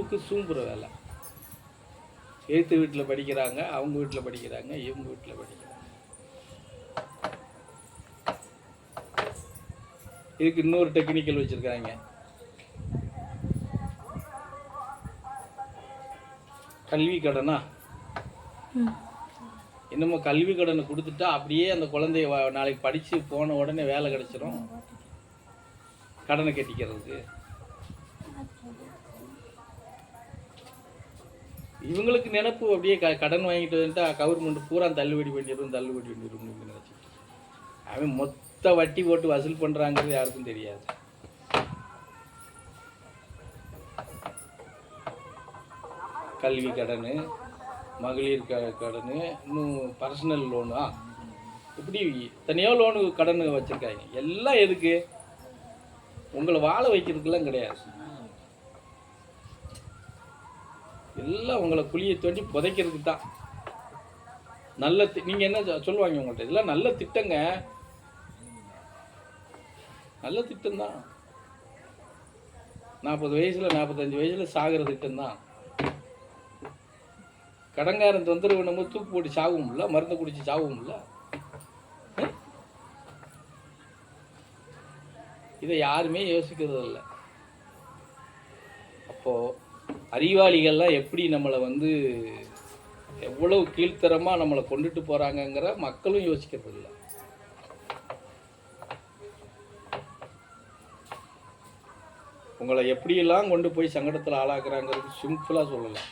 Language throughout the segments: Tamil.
தும்புக்கு சூம்புற வேலை. எழுத்து வீட்டில் படிக்கிறாங்க அவங்க வீட்டில் படிக்கிறாங்க இவங்க வீட்டில் படிக்கிறாங்க. இதுக்கு இன்னொரு டெக்னிக்கல் வச்சுருக்காங்க. கல்வி கடனா? ம். என்னமோ கல்வி கடனை கொடுத்துட்டா அப்படியே அந்த குழந்தைய நாளைக்கு படித்து போன உடனே வேலை கிடைச்சிரும். கடனை கட்டிக்கிறதுக்கு. இவங்களுக்கு நினப்பு அப்படியே க கடன் வாங்கிட்டு வந்துட்டா கவர்மெண்ட் பூரா தள்ளுபடி பண்ணிடும் தள்ளுபடி பண்ணிடும் நினச்சி அவன் மொத்த வட்டி போட்டு வசூல் பண்ணுறாங்கிறது யாருக்கும் தெரியாது. கல்வி கடன் மகளிர் க கடன் இன்னும் பர்சனல் லோனா இப்படி தனியாக லோனு கடன் வச்சுருக்காங்க. எல்லாம் எதுக்கு? உங்களை வாழ வைக்கிறதுக்கெல்லாம் கிடையாது. எல்லாம் உங்களை குழியை தோண்டி புதைக்கிறதுக்கு தான். நல்ல தி- நீங்க என்ன சொல்லுவாங்க உங்கள்கிட்ட இதெல்லாம் நல்ல திட்டங்க. நல்ல திட்டம் தான். நாற்பது வயசுல நாற்பத்தஞ்சு வயசுல சாகிற திட்டம்தான் கடங்காரன் தொந்தரவு நம்ம தூக்கு போட்டு சாகும்ல மருந்து குடிச்சு சாகும்ல. அஹ்? இதை யாருமே யோசிக்கிறது இல்லை அப்போ அறிவாளிகள்லாம் எப்படி நம்மளை வந்து எவ்வளவு கீழ்த்தரமாக நம்மளை கொண்டுட்டு போகிறாங்கங்கிற மக்களும் யோசிக்கிறதில்ல. உங்களை எப்படியெல்லாம் கொண்டு போய் சங்கடத்தில் ஆளாக்குறாங்கிறது சிம்பிளாக சொல்லலாம்.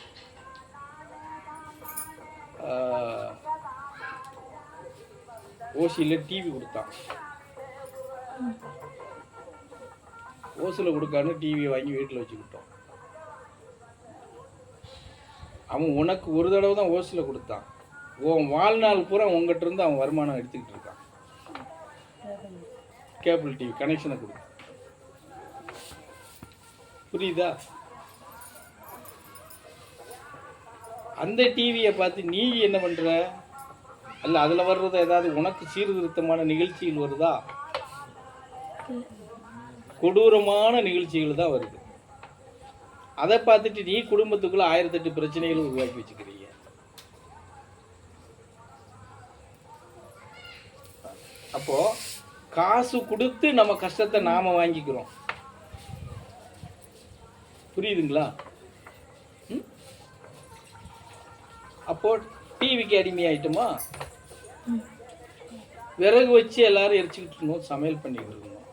ஓசியில் டிவி கொடுத்தான். ஓசியில் கொடுக்கான்னு டிவியை வாங்கி வீட்டில் வச்சுக்கிட்டோம். அவன் உனக்கு ஒரு தடவை தான் ஓசில் கொடுத்தான். உன் வாழ்நாள் பூரா உங்ககிட்ட இருந்து அவன் வருமானம் எடுத்துக்கிட்டு இருக்கான். கேபிள் டிவி கனெக்ஷனை கொடுத்து புரியுதா? அந்த டிவியை பார்த்து நீ என்ன பண்ணுற அல்ல அதில் வர்றது ஏதாவது உனக்கு சீர்திருத்தமான நிகழ்ச்சிகள் வருதா? கொடூரமான நிகழ்ச்சிகள் தான் வருது. அதை பார்த்துட்டு நீ குடும்பத்துக்குள்ள ஆயிரத்தெட்டு பிரச்சனைகளை உருவாக்கி வச்சுக்கிறீங்க. அப்போ காசு கொடுத்து நம்ம கஷ்டத்தை நாம வாங்கிக்கிறோம். புரியுதுங்களா? அப்போ டிவிக்கு அடிமையாயிட்டோமா விறகு வச்சு எல்லாரும் எரிச்சுக்கிட்டு இருந்தோம் சமையல் பண்ணிக்கிட்டு இருந்தோம்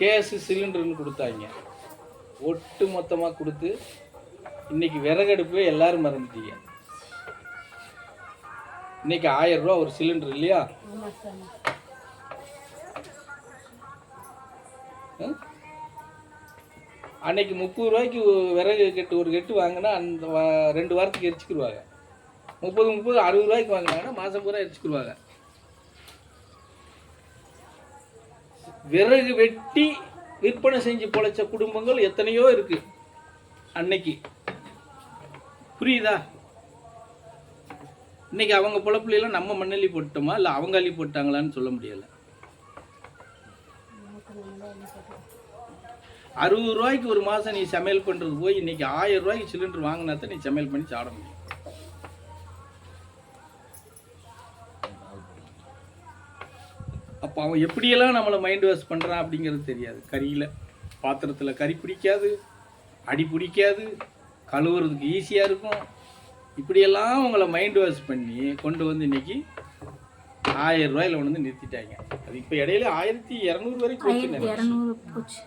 கேஸு சிலிண்டர்னு கொடுத்தாங்க. ஒட்டு மொத்தமாக கொடுத்து இன்னைக்கு விறகடுப்பே எல்லாரும் மறந்துட்டீங்க. இன்னைக்கு ஆயிரம் ரூபா ஒரு சிலிண்டர் இல்லையா? அன்னைக்கு முப்பது ரூபாய்க்கு விறகு கெட்டு ஒரு கெட்டு வாங்கினா அந்த ரெண்டு வாரத்துக்கு எரிச்சுக்கிடுவாங்க முப்பது முப்பது அறுபது ரூபாய்க்கு வாங்கினாங்கன்னா மாதம் பூரா எரிச்சுக்கிடுவாங்க விறகு வெட்டி விற்பனை செஞ்சு பொழைச்ச குடும்பங்கள் எத்தனையோ இருக்கு. அன்னைக்கு. புரியுதா? இன்னைக்கு அவங்க பொழப்புலாம் நம்ம மண்ணள்ளி போட்டோமா இல்லை அவங்க அள்ளி போட்டாங்களான்னு சொல்ல முடியல. அறுபது ரூபாய்க்கு ஒரு மாதம் நீ சமையல் பண்ணுறது போய் இன்னைக்கு ஆயிரம் ரூபாய்க்கு சிலிண்டர் வாங்கினா தான் நீ சமையல் பண்ணி சாட முடியும். அப்போ அவன் எப்படியெல்லாம் நம்மளை மைண்ட் வாஷ் பண்ணுறான் அப்படிங்கிறது தெரியாது. கறியில் பாத்திரத்தில் கறி பிடிக்காது அடி பிடிக்காது கழுவுறதுக்கு ஈஸியாக இருக்கும். இப்படியெல்லாம் உங்களை மைண்ட் வாஷ் பண்ணி கொண்டு வந்து இன்னைக்கு ஆயிரம் ரூபாயில வந்து நிறுத்திட்டாங்க. அது இப்போ இடையில ஆயிரத்தி இரநூறு வரைக்கும் போச்சு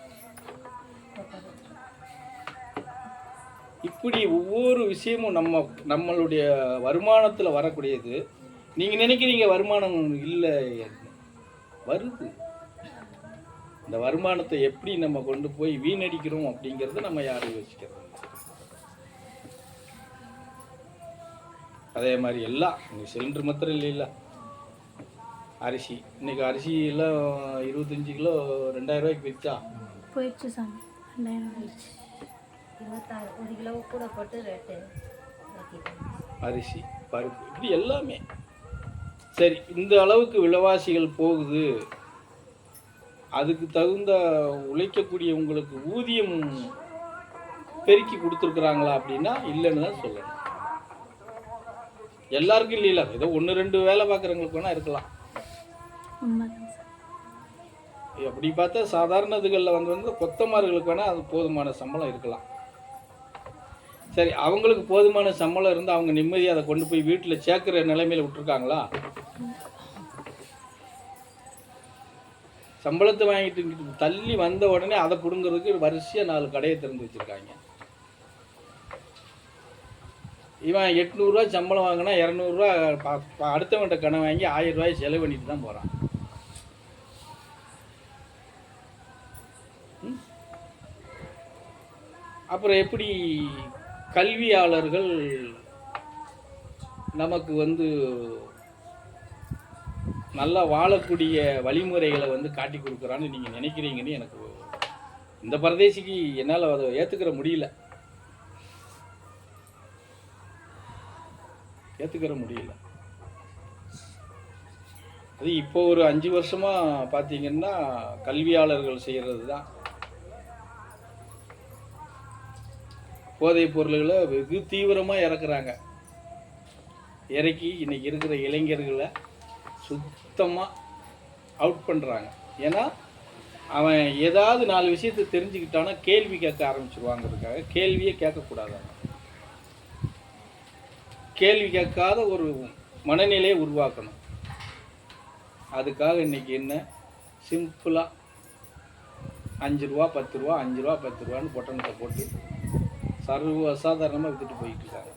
இப்படி ஒவ்வொரு விஷயமும் நம்ம நம்மளுடைய வருமானத்தில் வரக்கூடியது. நீங்கள் நினைக்கிறீங்க வருமானம் இல்லை வருது. இந்த வருமானத்தை எப்படி நம்ம கொண்டு போய் வீணடிக்கிறோம் அப்படிங்கிறத நம்ம யாரும் யோசிக்கிறது இல்ல. அதே மாதிரி எல்லாம் இந்த சிலிண்டர் மாத்திரம் இல்லைல்ல. அரிசி இன்னைக்கு அரிசி எல்லாம் இருபத்தஞ்சி கிலோ ரெண்டாயிரம் ரூபாய்க்கு விற்றா போயிடுச்சு சாமி ரெண்டாயிரம் போயிடுச்சு இருபத்தாறு ஒரு கிலோ கூட போட்டு ரேட்டு அரிசி பருப்பு இப்படி எல்லாமே. சரி இந்த அளவுக்கு விலைவாசிகள் போகுது. அதுக்கு தகுந்த உழைக்கக்கூடிய உங்களுக்கு ஊதியம் பெருக்கி கொடுத்துருக்குறாங்களா அப்படின்னா இல்லைன்னு தான் சொல்லணும். எல்லாருக்கும் இல்லையில ஏதோ ஒன்று ரெண்டு வேலை பார்க்குறவங்களுக்கு வேணால் இருக்கலாம். அப்படி பார்த்தா சாதாரண இதுகளில் வந்து வந்து கொத்தமார்களுக்கு வேணால் அது போதுமான சம்பளம் இருக்கலாம். சரி அவங்களுக்கு போதுமான சம்பளம் இருந்து அவங்க நிம்மதியாக அதை கொண்டு போய் வீட்டில் சேர்க்குற நிலைமையில விட்டுருக்காங்களா? சம்பளத்தை வாங்கிட்டு தள்ளி வந்த உடனே அதை பிடுங்கிறதுக்கு வரிசையாக நாலு கடையை திறந்து வச்சுருக்காங்க. இவன் எட்நூறுரூவா சம்பளம் வாங்கினா இரநூறுவா அடுத்தவன்கிட்ட கடன் வாங்கி ஆயிரம் ரூபாய் செலவு பண்ணிட்டு தான் போகிறான் அப்புறம் எப்படி கல்வியாளர்கள் நமக்கு வந்து நல்லா வாழக்கூடிய வழிமுறைகளை வந்து காட்டி கொடுக்குறான்னு நீங்கள் நினைக்கிறீங்கன்னு எனக்கு இந்த பரதேசிக்கு என்னால் அதை ஏற்றுக்கிற முடியல. ஏற்றுக்கிற முடியல. அது இப்போ ஒரு அஞ்சு வருஷமாக பார்த்தீங்கன்னா கல்வியாளர்கள் செய்கிறது தான் போதைப் பொருள்களை வெகு தீவிரமாக இறக்குறாங்க. இறக்கி இன்னைக்கு இருக்கிற இளைஞர்களை சுத்தமாக அவுட் பண்ணுறாங்க ஏன்னா அவன் ஏதாவது நாலு விஷயத்தை தெரிஞ்சுக்கிட்டானா கேள்வி கேட்க ஆரம்பிச்சிருவாங்கிறதுக்காக கேள்வியே கேட்கக்கூடாது அவன். கேள்வி கேட்காத ஒரு மனநிலையை உருவாக்கணும். அதுக்காக இன்னைக்கு என்ன? சிம்பிளாக அஞ்சு ரூபா பத்து ரூபா அஞ்சு ரூபா பத்து ரூபான்னு பொட்டணத்தை போட்டு சர்வ அசாதாரணமாக விற்றுட்டு போயிட்டு இருக்காங்க.